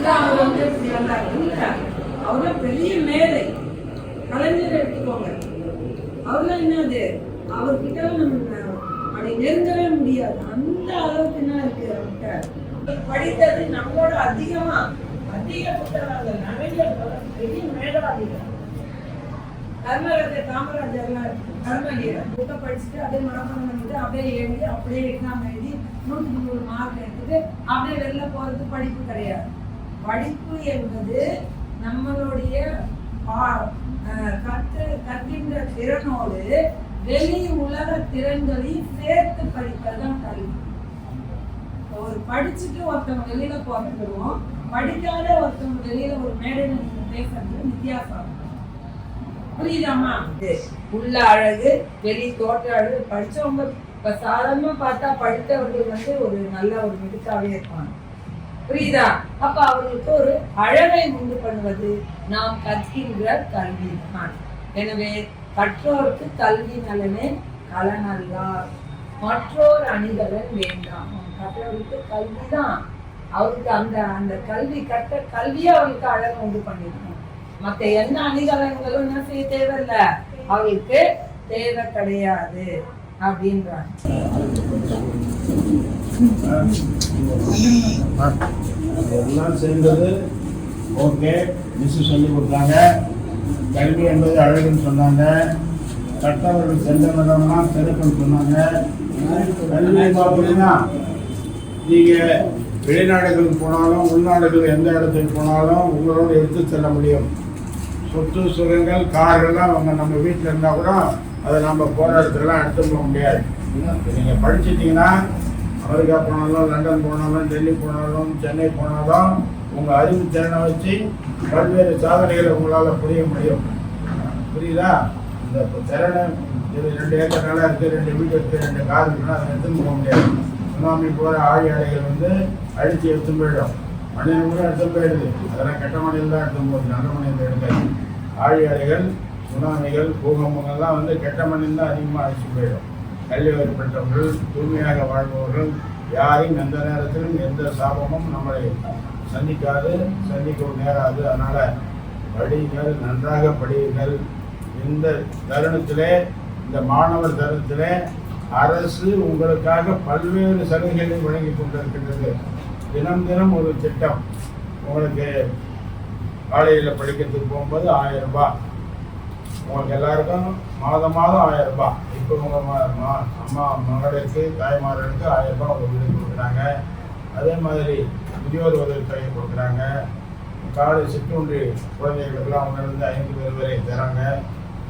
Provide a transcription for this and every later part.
அதான் அவர் வந்து இப்படி வந்தாரு இல்ல பெரிய மேதை கலைஞர் எடுத்துக்கோங்க அவர்லாம் என்னது அவர்கிட்ட நம்ம அப்படி நெருங்கவே முடியாது அந்த அளவுக்கு என்ன இருக்கு அவர்கிட்ட படித்தது நம்மளோட அதிகமா அதிக புத்தகங்கள் நிறைய பெரிய மேதாவிகள் கர்நாடகத்தில் காமராஜர்லாம் கர்மவீரர் புக்கை படிச்சுட்டு அப்படியே மனப்பாடம் பண்ணிட்டு அப்படியே எழுதி அப்படியே எக்ஸாம் எழுதி நூற்றுக்கு நூறு மார்க் எடுத்துட்டு அப்படியே வெளில போறது படிப்பு கிடையாது. படிப்பு என்பது நம்மளுடைய கற்று கற்கின்ற திறனோடு வெளி உலக திறன்களையும் சேர்த்து படிப்பது தான் கல்வி ஒரு படிச்சுட்டு ஒருத்தவங்க வெளியில போகிறோம் படிக்காத ஒருத்தவங்க வெளியில ஒரு மேடையில நீங்க பேசுறது வித்தியாசம். புரியுதாம்மா? உள்ள அழகு வெளி தோற்ற அழகு. படிச்சவங்க இப்ப சாதாரணமா பார்த்தா படித்தவர்கள் வந்து ஒரு நல்ல ஒரு மிடுக்காவே இருப்பாங்க. புரியுதா? அப்ப அவர்களுக்கு ஒரு அழகை உண்டு பண்ணுவது நாம் கற்கின்ற கல்வி தான் எனவே கற்றோருக்கு கல்வி நலனே கலனல்லார் மற்றோர் அணிகலன் வேண்டாம். கற்றோருக்கு கல்வி தான் அவருக்கு அந்த அந்த கல்வி கற்ற கல்வியை அவருக்கு அழகு உண்டு பண்ணிருக்கணும். மற்ற என்ன அணிகலன்களும் என்ன செய்ய தேவையில்லை. அவருக்கு தேவை கிடையாது. அப்படின்றாங்க. எல்லாம் சேர்ந்தது ஓகே மிஸ்ஸு சொல்லி கொடுத்தாங்க. கல்வி என்பது அழகுன்னு சொன்னாங்க. கற்றவர்கள் சென்றவர்களா சிறப்புன்னு சொன்னாங்க. கல்வி பார்த்தீங்கன்னா நீங்கள் வெளிநாடுகளுக்கு போனாலும் உள்நாடுகள் எந்த இடத்துக்கு போனாலும் உங்களோட எடுத்து செல்ல முடியும். சொத்து சுகங்கள் கார்கள்லாம் அவங்க நம்ம வீட்டில் இருந்தால் கூட அதை நம்ம போகிற இடத்துலலாம் எடுத்து போக முடியாது. நீங்கள் படிச்சிட்டிங்கன்னா அமெரிக்கா போனாலும் லண்டன் போனாலும் டெல்லி போனாலும் சென்னை போனாலும் உங்கள் அறிவு திறனை வச்சு பல்வேறு சாதனைகளை உங்களால் புரிய முடியும். புரியுதா? இந்த திறனை இது ரெண்டு ஏக்கர் நிலம் இருக்குது ரெண்டு வீடு இருக்குது ரெண்டு கார் இருக்குன்னா அதை எடுத்துன்னு போக முடியாது. சுனாமி போகிற ஆழி அலைகள் வந்து அழித்து எடுத்து போயிடும். மனிதன் கூட எடுத்து போயிடுது. அதெல்லாம் கெட்ட மணியில் தான் எடுத்து போகுது நல்ல மனிதன் எடுக்காது ஆழி அலைகள் சுனாமிகள் பூகம்பங்கள்லாம் வந்து கெட்ட மனிதன் தான் அதிகமாக அழிச்சு போயிடும். கல்வி பெற்றவர்கள் தூய்மையாக வாழ்பவர்கள் யாரையும் எந்த நேரத்திலும் எந்த சாபமும் நம்மளை சந்திக்காது சந்திக்கவும் நேராது. அதனால் படியுங்கள் நன்றாக படியுங்கள். இந்த தருணத்திலே இந்த மாணவர் தருணத்திலே அரசு உங்களுக்காக பல்வேறு சலுகைகளை வழங்கி கொண்டிருக்கின்றது. தினம் தினம் ஒரு திட்டம். உங்களுக்கு காலையில் படிக்கிறதுக்கு போகும்போது ஆயிரம் ரூபாய். உங்களுக்கு எல்லாருக்கும் மாதம் மாதம் ஆயிரம் ரூபாய் இப்போ உங்கள் அம்மா மகளுக்கு தாய்மார்களுக்கு ஆயிரம் ரூபாய் உங்கள் வீடு கொடுக்குறாங்க. அதே மாதிரி முதியோர் உதவித்தொகை கொடுக்குறாங்க. காலை சிற்றுண்டு குழந்தைகளுக்கெல்லாம் ஒன்றிலிருந்து ஐந்து பேர் வரை தராங்க.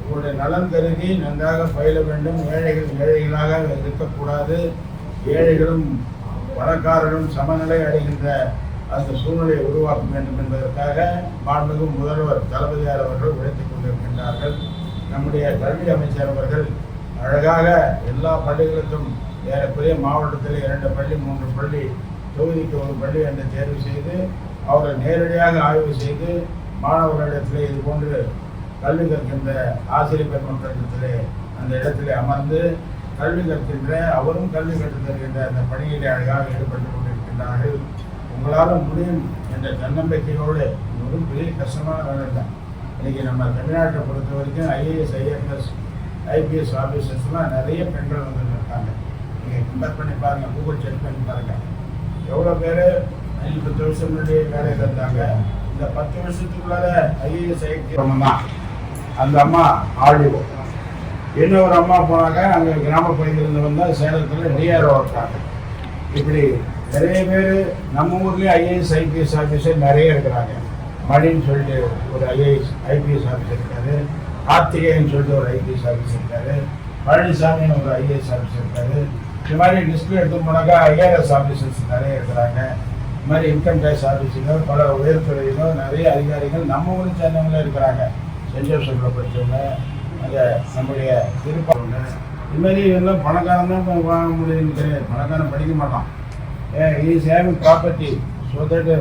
உங்களுடைய நலன் கருதி நன்றாக பயில வேண்டும். ஏழைகள் ஏழைகளாக இருக்கக்கூடாது. ஏழைகளும் பணக்காரரும் சமநிலை அடைகின்ற அந்த சூழ்நிலையை உருவாக்க வேண்டும் என்பதற்காக மாண்புமிகு முதல்வர் தளபதியார் அவர்கள் உழைத்துக் கொண்டிருக்கின்றார்கள். நம்முடைய கல்வி அமைச்சர் அவர்கள் அழகாக எல்லா பள்ளிகளுக்கும் ஏறக்குறைய மாவட்டத்தில் இரண்டு பள்ளி மூன்று பள்ளி தொகுதிக்கு ஒரு பள்ளி என்று தேர்வு செய்து அவர்கள் நேரடியாக ஆய்வு செய்து மாணவர்களிடத்திலே இது போன்று கல்வி கற்கின்ற ஆசிரியர் பெருமக்களிடத்திலே அந்த இடத்திலே அமர்ந்து கல்வி கற்கின்ற அவரும் கல்வி கற்றுத் தருகின்ற அந்த பணியிலே அழகாக ஈடுபட்டு கொண்டிருக்கின்றார்கள். உங்களால் முடியும் என்ற தன்னம்பிக்கையோடு மிகவும் ஒரு பெரிய கஷ்டமான வேலை தான் இன்றைக்கி நம்ம தமிழ்நாட்டை பொறுத்த வரைக்கும் ஐஏஎஸ் ஐஎஃப்எஸ் ஐபிஎஸ் ஆஃபீஸர்ஸ்லாம் நிறைய பெண்கள் வந்து இருக்காங்க. நீங்கள் கம்பேர் பண்ணி பாருங்கள் கூகுள் செக் பண்ணி பாருங்கள் எவ்வளோ பேர் அஞ்சு பத்து வருஷம் முன்னாடி வேலையில் இருந்தாங்க இந்த பத்து வருஷத்துக்குள்ளார ஐஏஎஸ் ஐபிஎஸ் தான் அந்த அம்மா ஆடிஓ இன்னொரு அம்மா போனாங்க அங்கே கிராம பகுதியிலிருந்து வந்தால் சேலத்தில் டிஆர்ஓ இருக்காங்க. இப்படி நிறைய பேர் நம்ம ஊர்லேயே ஐஏஎஸ் ஐபிஎஸ் ஆஃபீஸர் நிறைய இருக்கிறாங்க. மணின்னு சொல்லிட்டு ஒரு ஐஏஎஸ் ஐபிஎஸ் ஆஃபீஸர் இருக்காரு. கார்த்திகேயன் சொல்லிட்டு ஒரு ஐபிஎஸ் ஆஃபீஸர் இருக்காரு. பழனிசாமின்னு ஒரு ஐஏஎஸ் ஆஃபீஸர் இருக்காரு. இது மாதிரி லிஸ்ட்டில் எடுத்து போனாக்கா ஐஆர்எஸ் ஆஃபீஸர்ஸ் நிறைய இருக்கிறாங்க. இது மாதிரி இன்கம் டேக்ஸ் ஆஃபீஸர்கள் பல உயர்துறையிலும் நிறைய அதிகாரிகள் நம்ம ஊரை சேர்ந்தவங்களே இருக்கிறாங்க. சென்ட் ஜோசப்பில் படித்தவங்க அங்கே நம்முடைய திருப்பாங்க இது மாதிரி எல்லாம் பணக்காரன் தான் வாங்க முடியும்னு கிடையாது பணக்காரன் படிக்க மாட்டான். ஏ இது saving property so that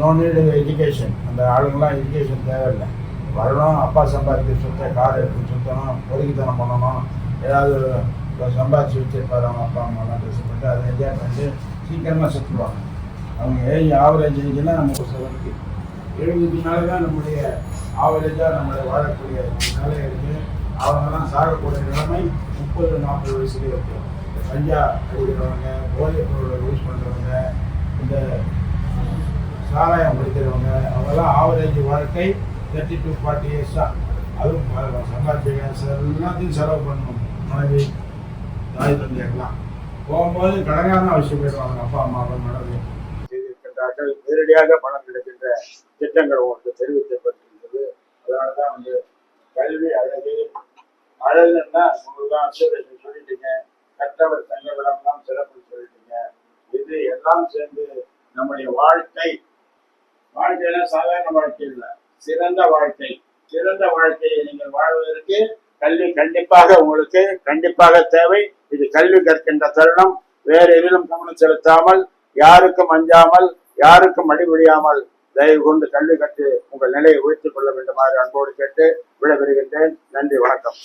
no need education அந்த ஆளுங்களாம் எஜுகேஷன் தேவையில்லை. வரணும் அப்பா சம்பாதிக்க சுத்த கார் எடுத்து சுற்றணும் பொறுக்கித்தனம் பண்ணணும். ஏதாவது இப்போ சம்பாதிச்சு வச்சுருப்பாரு அவங்க அப்பா அம்மாலாம் ட்ரெஸ் பண்ணிட்டு அதை என்ஜாய் பண்ணிட்டு சீக்கிரமாக செத்துருவாங்க. அவங்க ஏஜ் ஆவரேஜ் ஏஜ்னா நமக்கு செவன்ட்டி எழுபதுக்கு மேலே தான் நம்முடைய ஆவரேஜாக நம்மளை வாழக்கூடிய நிலை இருக்குது அவங்கெல்லாம் சாகக்கூடிய நிலைமை முப்பது நாற்பது வயசுலேயே இருக்குது சஞ்சா கஞ்சா அடிக்கிறவங்க போதைப் பொருளை யூஸ் பண்ணுறவங்க இந்த சாராயம் படிக்கிறவங்க அவங்கெல்லாம் ஆவரேஜ் வாழ்க்கை தேர்ட்டி டு ஃபார்ட்டி இயர்ஸ் தான். அதுவும் ப- சார் எல்லாத்தையும் செலவு பண்ணணும். மனைவி தாய் தந்தையெல்லாம். போகும்போது கடனான அவசியம் போயிடுவாங்க அப்பா அம்மா அப்பா மனைவி. செய்திருக்கின்றார்கள். நேரடியாக பணம் கிடைக்கின்ற திட்டங்கள் உங்களுக்கு தெரிவிக்கப்பட்டிருக்கிறது. அதனால தான் வந்து கல்வி அழகு. அழகுன்னா உங்களுக்கு தான் அப்சர்வேஷன் சொல்லிட்டீங்க. கற்றவர் தங்க விடம்லாம் சிறப்பு சொல்லிட்டீங்க. இது எல்லாம் சேர்ந்து நம்முடைய வாழ்க்கை வாழ்க்கையில சாதாரண வாழ்க்கை இல்லை. சிறந்த வாழ்க்கை. சிறந்த வாழ்க்கையை நீங்கள் வாழ்வதற்கு கல்வி கண்டிப்பாக உங்களுக்கு கண்டிப்பாக தேவை. இது கல்வி கற்கின்ற தருணம். வேறு எதிலும் கவனம் செலுத்தாமல் யாருக்கும் அஞ்சாமல் யாருக்கும் அடிபடியாமல் தயவு கொண்டு கல்வி கற்று உங்கள் நிலையை உயர்த்திக் கொள்ள வேண்டுமாறு அன்போடு கேட்டு விடைபெறுகின்றேன். நன்றி வணக்கம்.